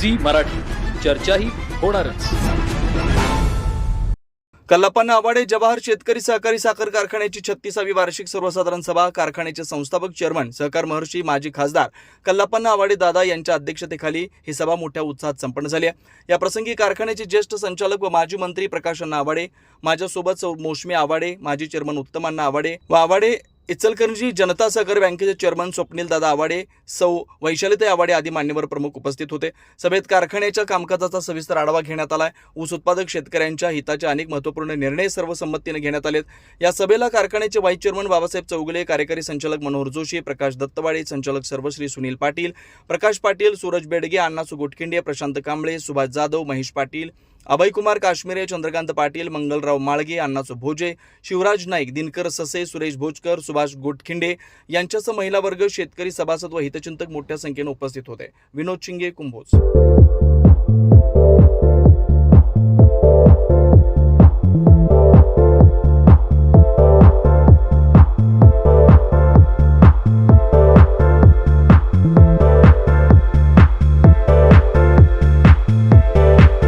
Zee Marathi. चर्चाही होणारच. कल्लापन्न आवाडे जवाहर शेतकरी सहकारी साखर कारखान्याची छत्तीसावी वार्षिक सर्वसाधारण सभा कारखान्याचे संस्थापक चेअरमन सहकार महर्षी माजी खासदार कल्लापन्न आवाडे दादा यांच्या अध्यक्षतेखाली ही सभा मोठ्या उत्साहात संपन्न झाली आहे. या प्रसंगी कारखान्याचे ज्येष्ठ संचालक व माजी मंत्री प्रकाश अण्णा आवाडे माझ्यासोबत सौ मोशमी आवाडे माजी चेअरमन उत्तम अण्णा आवाडे व आवाडे इचलकरंजी जनता सहकारी बँकेचे चेअरमन स्वप्नील दादा आवाडे सौ वैशालीताई आवाडे आदी मान्यवर प्रमुख उपस्थित होते. सभेत कारखान्याच्या कामकाजाचा सविस्तर आढावा घेण्यात आलाय. ऊस उत्पादक शेतकऱ्यांच्या हिताचे अनेक महत्त्वपूर्ण निर्णय सर्वसंमतीने घेण्यात आलेत. या सभेला कारखान्याचे व्हाईस चेअरमन बाबासाहेब चौगुले कार्यकारी संचालक मनोहर जोशी प्रकाश दत्तवाडे संचालक सर्वश्री सुनील पाटील प्रकाश पाटील सूरज बेडगे अण्णासू गोटखिंडे प्रशांत कांबळे सुभाष जाधव महेश पाटील अभयकुमार काश्मीरे चंद्रकांत पाटील मंगलराव माळगे अण्णासू भोजे शिवराज नाईक दिनकर ससे सुरेश भोजकर सुभाष गोटखिंडे यांच्यासह महिला वर्ग शेतकरी सभासद व हितचिंतक मोठ्या संख्येने उपस्थित होते. विनोद शिंगे कुंभोज.